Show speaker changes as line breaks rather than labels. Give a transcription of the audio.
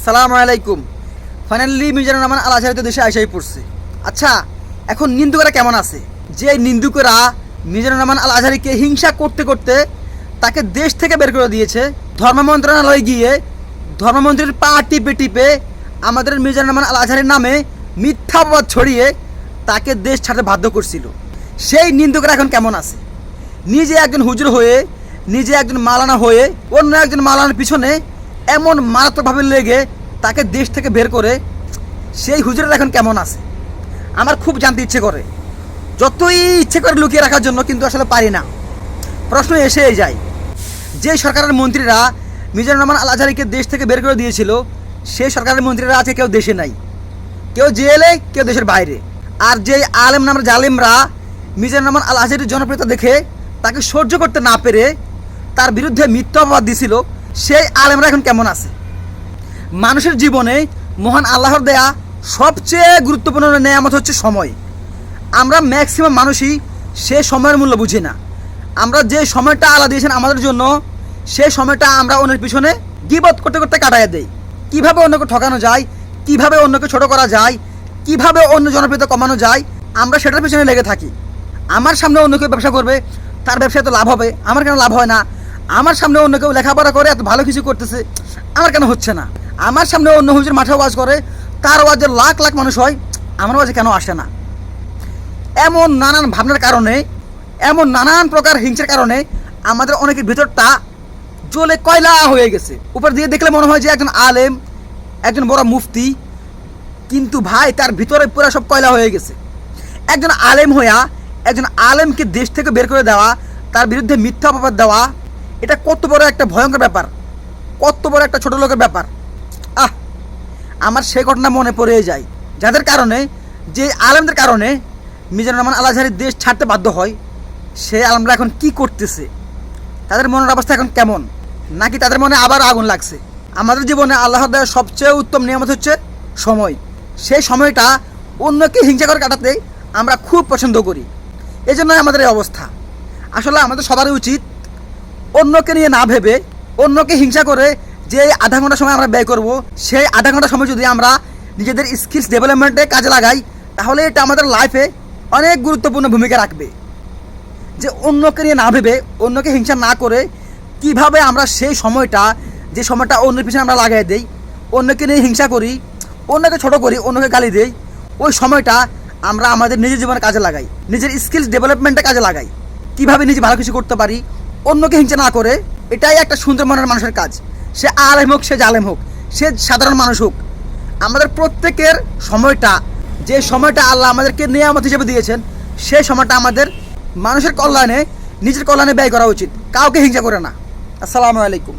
আসসালামু আলাইকুম। ফাইনালি মিজানুর রহমান আল আজহারি দেশে আইসাই পড়ছে। আচ্ছা এখন নিন্দুকরা কেমন আছে? যে নিন্দুকরা মিজানুর রহমান আল আজহারিকে হিংসা করতে করতে তাকে দেশ থেকে বের করে দিয়েছে, ধর্ম মন্ত্রণালয়ে গিয়ে ধর্মমন্ত্রীর পা টিপে টিপে আমাদের মিজানুর রহমান আল আজহারির নামে মিথ্যা অপবাদ ছড়িয়ে তাকে দেশ ছাড়তে বাধ্য করছিল। সেই নিন্দুকরা এখন কেমন আছে? নিজে একজন হুজুর হয়ে, নিজে একজন মালানা হয়ে, অন্য একজন মালানার পিছনে এমন মারাত্মকভাবে লেগে তাকে দেশ থেকে বের করে সেই হুজুরের এখন কেমন আছে? আমার খুব জানতে ইচ্ছে করে। যতই ইচ্ছে করে লুকিয়ে রাখার জন্য কিন্তু আসলে পারি না। প্রশ্ন এসেই যায়, যে সরকারের মন্ত্রীরা মিজানুর রহমান আল আজহারিকে দেশ থেকে বের করে দিয়েছিল, সেই সরকারের মন্ত্রীরা আছে কেউ দেশে নাই। কেউ জেলে, কেউ দেশের বাইরে। আর যে আলেম নামের জালেমরা মিজানুর রহমান আল আজহারির জনপ্রিয়তা দেখে তাকে সহ্য করতে না পেরে তার বিরুদ্ধে মিথ্যা অপবাদ দিছিল সেই আলেমরা এখন কেমন আছে? মানুষের জীবনে মহান আল্লাহর দেয়া সবচেয়ে গুরুত্বপূর্ণ নেয়ামত হচ্ছে সময়। আমরা ম্যাক্সিমাম মানুষই সে সময়ের মূল্য বুঝি না। আমরা যে সময়টা আলা দিয়েছেন আমাদের জন্য সেই সময়টা আমরা অন্যের পিছনে গিবত করতে করতে কাটায় দেই। কীভাবে অন্যকে ঠকানো যায়, কীভাবে অন্যকে ছোট করা যায়, কীভাবে অন্য জনপ্রিয়তা কমানো যায়, আমরা সেটার পিছনে লেগে থাকি। আমার সামনে অন্য কেউ ব্যবসা করবে, তার ব্যবসায় তো লাভ হবে, আমার কেন লাভ হয় না? আমার সামনে অন্য কেউ লেখাপড়া করে, এত ভালো কিছু করতেছে, আমার কেন হচ্ছে না? আমার সামনে অন্য হুজুর মাঠে ওয়াজ করে, তার ওয়াজে লাখ লাখ মানুষ হয়, আমার ওয়াজে কেন আসে না? এমন নানান ভাবনার কারণে, এমন নানান প্রকার হিংসার কারণে আমাদের অনেকের ভিতরটা জ্বলে কয়লা হয়ে গেছে। উপর দিয়ে দেখলে মনে হয় যে একজন আলেম, একজন বড় মুফতি, কিন্তু ভাই, তার ভিতরে পুরো সব কয়লা হয়ে গেছে। একজন আলেম হইয়া, একজন আলেমকে দেশ থেকে বের করে দেওয়া, তার বিরুদ্ধে মিথ্যা অপবাদ দেওয়া এটা কত বড় একটা ভয়ঙ্কর ব্যাপার। কত বড় একটা ছোট লোকের ব্যাপার। আহ, আমার সেই ঘটনা মনে পড়ে যায়। যাদের কারণে, যে আলমদের কারণে মিজানুর রহমান আল দেশ ছাড়তে বাধ্য হয়, সে আলমরা এখন কি করতেছে? তাদের মনের অবস্থা এখন কেমন? নাকি তাদের মনে আবার আগুন লাগছে? আমাদের জীবনে আল্লাহ সবচেয়ে উত্তম নিয়ামত হচ্ছে সময়। সেই সময়টা অন্যকে হিংসা করে কাটাতে আমরা খুব পছন্দ করি। এই জন্যই আমাদের এই অবস্থা। আসলে আমাদের সবারই উচিত অন্যকে নিয়ে না ভেবে, অন্যকে হিংসা করে যে আধা ঘণ্টা সময় আমরা ব্যয় করব, সেই আধা ঘণ্টা সময় যদি আমরা নিজেদের স্কিলস ডেভেলপমেন্টে কাজে লাগাই, তাহলে এটা আমাদের লাইফে অনেক গুরুত্বপূর্ণ ভূমিকা রাখবে। যে অন্যকে নিয়ে না ভেবে, অন্যকে হিংসা না করে কীভাবে আমরা সেই সময়টা, যে সময়টা অন্যের পিছনে আমরা লাগাই দেই, অন্যকে নিয়ে হিংসা করি, অন্যকে ছোট করি, অন্যকে গালি দেই, ওই সময়টা আমরা আমাদের নিজের জীবনে কাজে লাগাই, নিজের স্কিলস ডেভেলপমেন্টে কাজে লাগাই। কীভাবে নিজে ভালো কিছু করতে পারি অন্যকে হিংসা না করে, এটাই একটা সুন্দর মনের মানুষের কাজ। সে আলেম হোক, সে জালেম হোক, সে সাধারণ মানুষ হোক। আমাদের প্রত্যেকের সময়টা, যে সময়টা আল্লাহ আমাদেরকে নিয়ামত হিসেবে দিয়েছেন সেই সময়টা আমাদের মানুষের কল্যাণে, নিজের কল্যাণে ব্যয় করা উচিত। কাউকে হিংসা করে না। আসসালামু আলাইকুম।